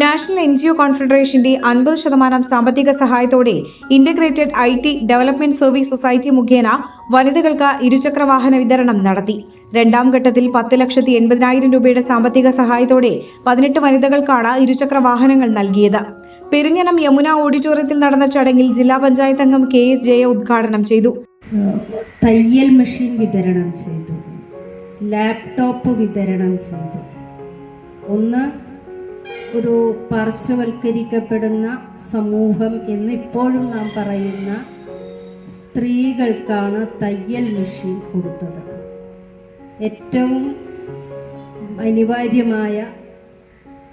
National N G O കോൺഫെഡറേഷന്റെ അൻപത് ശതമാനം സാമ്പത്തിക സഹായത്തോടെ integrated I T development service society മുഖേന വനിതകൾക്ക് ഇരുചക്ര വാഹന വിതരണം നടത്തി. രണ്ടാം ഘട്ടത്തിൽ പത്ത് ലക്ഷത്തി എൺപതിനായിരം രൂപയുടെ സാമ്പത്തിക സഹായത്തോടെ പതിനെട്ട് വനിതകൾക്കാണ് ഇരുചക്ര വാഹനങ്ങൾ നൽകിയത്. പെരിഞ്ഞനം യമുന ഓഡിറ്റോറിയത്തിൽ നടന്ന ചടങ്ങിൽ ജില്ലാ പഞ്ചായത്ത് അംഗം കെ എസ് ജയ ഉദ്ഘാടനം ചെയ്തു. തയ്യൽ മെഷീൻ വിതരണം ചെയ്തു. ലാപ്ടോപ്പ് വിതരണം ചെയ്തു. ഒന്ന് ഒരു പാർശ്വവൽക്കരിക്കപ്പെടുന്ന സമൂഹം എന്ന് ഇപ്പോഴും നാം പറയുന്ന സ്ത്രീകൾക്കാണ് തയ്യൽ മെഷീൻ കൊടുത്തത്. ഏറ്റവും അനിവാര്യമായ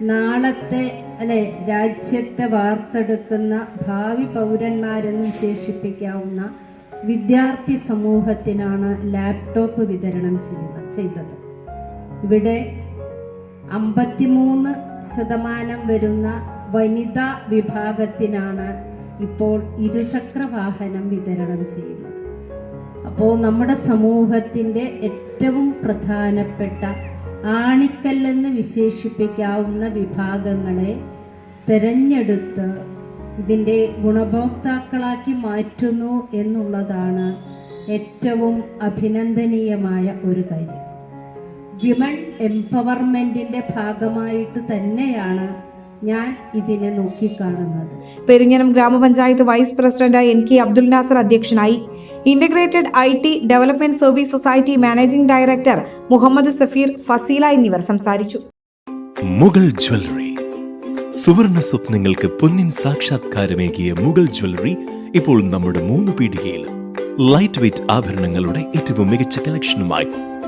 നാളത്തെ അല്ലെ രാജ്യത്തെ വാർത്തെടുക്കുന്ന ഭാവി പൗരന്മാരെന്ന് വിശേഷിപ്പിക്കാവുന്ന വിദ്യാർത്ഥി സമൂഹത്തിനാണ് ലാപ്ടോപ്പ് വിതരണം ചെയ്യുന്ന ചെയ്തത്. ഇവിടെ അമ്പത്തിമൂന്ന് ശതമാനം വരുന്ന വനിതാ വിഭാഗത്തിനാണ് ഇപ്പോൾ ഇരുചക്ര വാഹനം വിതരണം ചെയ്യുന്നത്. അപ്പോൾ നമ്മുടെ സമൂഹത്തിന്റെ ഏറ്റവും പ്രധാനപ്പെട്ട ആണിക്കല്ലെന്ന് വിശേഷിപ്പിക്കാവുന്ന വിഭാഗങ്ങളെ തിരഞ്ഞെടുത്ത് ഇതിന്റെ ഗുണഭോക്താക്കളാക്കി മാറ്റുന്നു എന്നുള്ളതാണ് ഏറ്റവും അഭിനന്ദനീയമായ ഒരു കാര്യം. വിമൺ എംപവർമെന്റിന്റെ ഭാഗമായിട്ട് തന്നെയാണ് ഞാൻ ഇതിനെ നോക്കിക്കാണുന്നത്. Perinjanam grama panchayat vice president N K Abdul Nasar അധ്യക്ഷനായി. Integrated I T development service society managing director Muhammad Safeer Faseela എന്നിവർ സംസാരിച്ചു. മുഗൾ ജ്വല്ലറി. സുവർണ സ്വപ്നങ്ങൾക്ക് പൊന്നിൻ സാക്ഷാത്കാരമേകിയ മുഗൾ ജ്വല്ലറി ഇപ്പോൾ നമ്മുടെ മൂന്ന് പീടികയിലും. ലൈറ്റ് വെയ്റ്റ് ആഭരണങ്ങളുടെ ഏറ്റവും മികച്ച കളക്ഷനുമായി